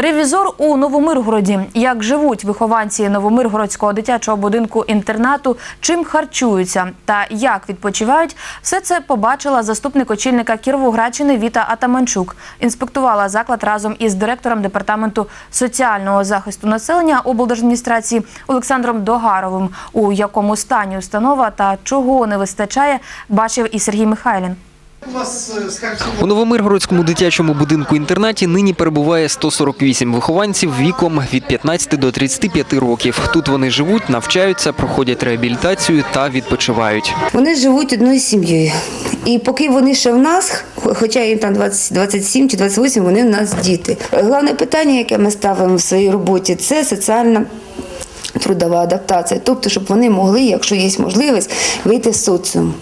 Ревізор у Новомиргороді. Як живуть вихованці Новомиргородського дитячого будинку інтернату, чим харчуються та як відпочивають, все це побачила заступник очільника Кіровоградщини Віта Атаманчук. Інспектувала заклад разом із директором департаменту соціального захисту населення облдержадміністрації Олександром Догаровим. У якому стані установа та чого не вистачає, бачив і Сергій Михайлін. У Новомиргородському дитячому будинку-інтернаті нині перебуває 148 вихованців віком від 15 до 35 років. Тут вони живуть, навчаються, проходять реабілітацію та відпочивають. Вони живуть одною сім'єю. І поки вони ще в нас, хоча їм там 20, 27 чи 28, вони в нас діти. Головне питання, яке ми ставимо в своїй роботі, це соціальна. Трудова адаптація, тобто, щоб вони могли, якщо є можливість, вийти з соціуму,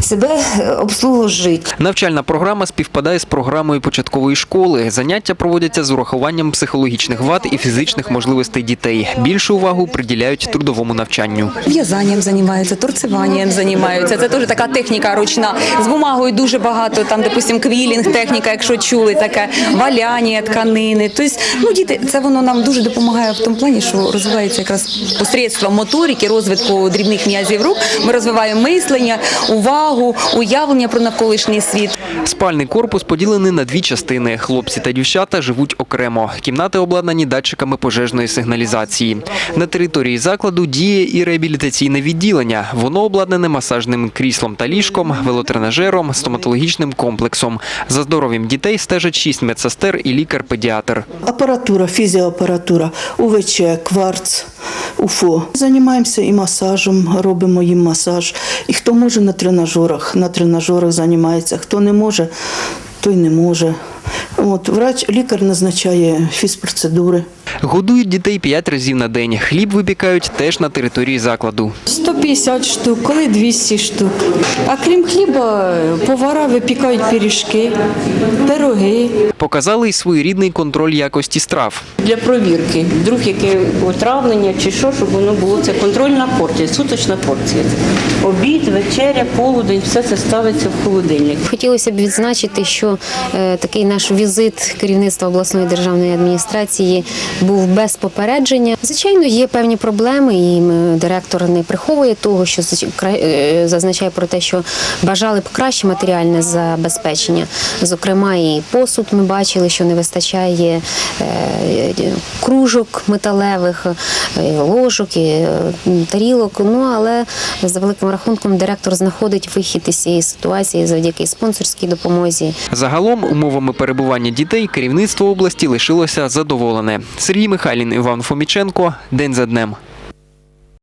себе е, обслужити. Навчальна програма співпадає з програмою початкової школи. Заняття проводяться з урахуванням психологічних вад і фізичних можливостей дітей. Більшу увагу приділяють трудовому навчанню. В'язанням займаються, торцеванням займаються. Це теж така техніка ручна. З бумагою дуже багато, там, допустим, квілінг, техніка, якщо чули, таке валяння тканини. Тобто, ну, діти, це воно нам дуже допомагає в тому плані, що розвивається якраз посередством моторики, розвитку дрібних м'язів рук. Ми розвиваємо мислення, увагу, уявлення про навколишній світ. Спальний корпус поділений на дві частини. Хлопці та дівчата живуть окремо. Кімнати обладнані датчиками пожежної сигналізації. На території закладу діє і реабілітаційне відділення. Воно обладнане масажним кріслом та ліжком, велотренажером, стоматологічним комплексом. За здоров'ям дітей стежать шість медсестер і лікар-педіатр. Апаратура, фізіоапаратура, УВЧ, кварц, УФО. Займаємося і масажем, робимо їм масаж. І хто може на тренажерах, на тренажерах займається, хто не може, той не може. От, врач, лікар назначає фізпроцедури. Годують дітей п'ять разів на день. Хліб випікають теж на території закладу. 150 штук, коли 200 штук. А крім хліба, повара випікають пиріжки, пироги Показали й своєрідний контроль якості страв. для провірки. Вдруг яке отравлення чи що, щоб воно було. Це контрольна порція, суточна порція. Обід, вечеря, полудень, все це ставиться в холодильник. Хотілося б відзначити, що е, такий наш візит керівництва обласної державної адміністрації був без попередження. Звичайно, є певні проблеми, і директор не приховує того, що е, зазначає про те, що бажали б краще матеріальне забезпечення. Зокрема, і посуд ми бачили, що не вистачає е, кружок металевих, е, ложок, і, тарілок. Ну але за великим рахунком директор знаходить вихід із цієї ситуації завдяки спонсорській допомозі. Загалом, умовами перебування дітей керівництво області лишилося задоволене. Сергій Михайлін, Іван Фоміченко. День за днем.